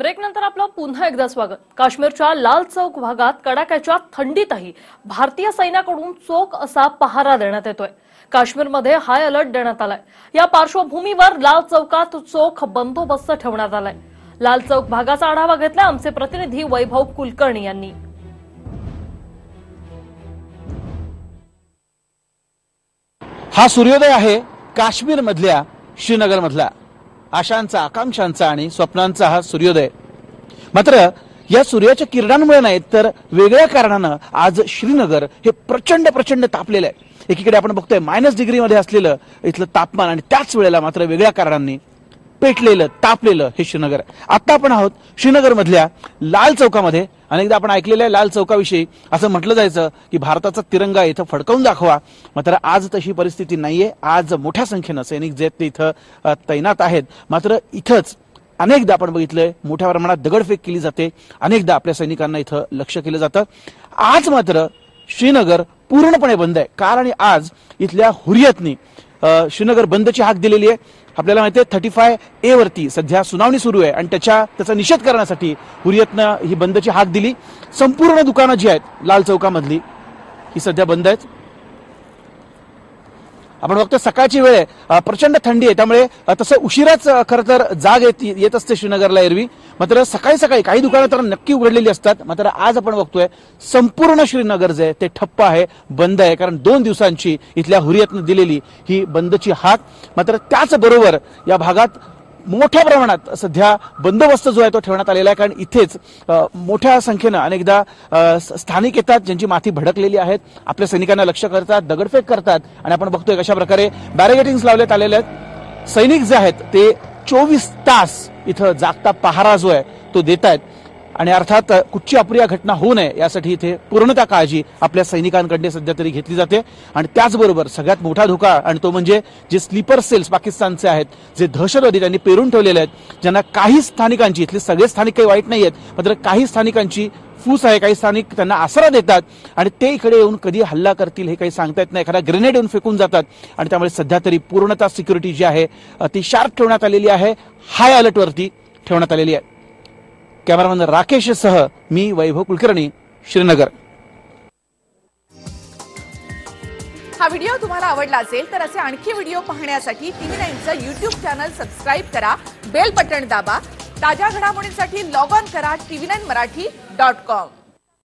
ब्रेकनंतर आपलं पुन्हा एकदा स्वागत. काश्मीरच्या लाल चौक भागात कडाक्याच्या थंडीतही भारतीय सैन्याकडून चोख असा पहारा देण्यात येतोय. काश्मीरमध्ये हाय अलर्ट देण्यात आलाय. या पार्श्वभूमीवर लाल चौकात चोख बंदोबस्त ठेवण्यात आलाय. लाल चौक भागाचा आढावा घेतला आमचे प्रतिनिधी वैभव कुलकर्णी यांनी. हा सूर्योदय आहे काश्मीर मधल्या श्रीनगर मधला आशांचा आकांक्षांचा आणि स्वप्नांचा हा सूर्योदय. मात्र या सूर्याच्या किरणांमुळे नाही तर वेगळ्या कारणानं आज श्रीनगर हे प्रचंड प्रचंड तापलेलं आहे. एकीकडे आपण बघतोय मायनस डिग्रीमध्ये असलेलं इथलं तापमान आणि त्याच वेळेला मात्र वेगळ्या कारणांनी पेटलेलं तापलेलं हे श्रीनगर. आता आपण आहोत श्रीनगर मधल्या लाल चौकामध्ये. अनेकदा आपण ऐकलेल्या लाल चौकाविषयी असं म्हटलं जायचं की भारताचा तिरंगा इथं फडकवून दाखवा. मात्र आज तशी परिस्थिती नाहीये. आज मोठ्या संख्येनं सैनिक जे ते इथं तैनात आहेत. मात्र इथंच अनेकदा आपण बघितलंय मोठ्या प्रमाणात दगडफेक केली जाते. अनेकदा आपल्या सैनिकांना इथं लक्ष केलं जातं. आज मात्र श्रीनगर पूर्णपणे बंद आहे. कारण आज इथल्या हुरियतनी श्रीनगर बंदची हाक दिलेली आहे. आपल्याला माहिती आहे थर्टी फाय ए वरती सध्या सुनावणी सुरू आहे आणि त्याच्या त्याचा निषेध करण्यासाठी हुरियतनं ही बंदची हाक दिली. संपूर्ण दुकानं जी आहेत लाल चौकामधली ही सध्या बंद आहेत. आपण बघतो सकाळची वेळ आहे. प्रचंड थंडी आहे. त्यामुळे तसं उशिराच खरं तर जाग येत येत असते श्रीनगरला एरवी. मात्र सकाळी सकाळी काही दुकानं तर नक्की उघडलेली असतात. मात्र आज आपण बघतोय संपूर्ण श्रीनगर जे आहे ते ठप्प आहे बंद आहे. कारण दोन दिवसांची इथल्या हुरियतनं दिलेली ही बंदची हाक. मात्र त्याचबरोबर या भागात मोठ्या प्रमाणात सध्या बंदोबस्त जो आहे तो ठेवण्यात आलेला आहे कारण इथेच मोठ्या संख्येनं अनेकदा स्थानिक येतात ज्यांची माथी भडकलेली आहेत. आपल्या सैनिकांना लक्ष करतात दगडफेक करतात आणि आपण बघतोय कशा प्रकारे बॅरिगेटिंग्स लावण्यात आलेले आहेत. सैनिक जे आहेत ते चोवीस तास इथं जागता पहारा जो आहे तो देत आहेत आणि अर्थात कुठची अप्रिय घटना होऊ नये यासाठी इथे पूर्णतः काळजी आपल्या सैनिकांकडे सध्या तरी घेतली जाते. आणि त्याचबरोबर सगळ्यात मोठा धोका आणि तो म्हणजे जे स्लीपर सेल्स पाकिस्तानचे आहेत जे दहशतवादी त्यांनी पेरून ठेवलेले आहेत ज्यांना काही स्थानिकांची इथले सगळे स्थानिक काही वाईट नाही आहेत मात्र काही स्थानिकांची फूस आहे काही स्थानिक त्यांना आसरा देतात आणि ते इकडे येऊन कधी हल्ला करतील हे काही सांगता येत नाही. एखादा ग्रेनेड येऊन फेकून जातात आणि त्यामुळे सध्या तरी पूर्णतः सिक्युरिटी जी आहे ती शार्प ठेवण्यात आलेली आहे हाय अलर्टवरती ठेवण्यात आलेली आहे. कॅमेरामॅन राकेश सह मी वैभव कुलकर्णी श्रीनगर. हा व्हिडिओ तुम्हाला आवडला असेल तर असे आणखी व्हिडिओ पाहण्यासाठी टीव्ही नाईनचं युट्यूब चॅनल सबस्क्राईब करा बेल बटन दाबा ताज्या घडामोडींसाठी लॉग ऑन करा TV nine Marathi dot com.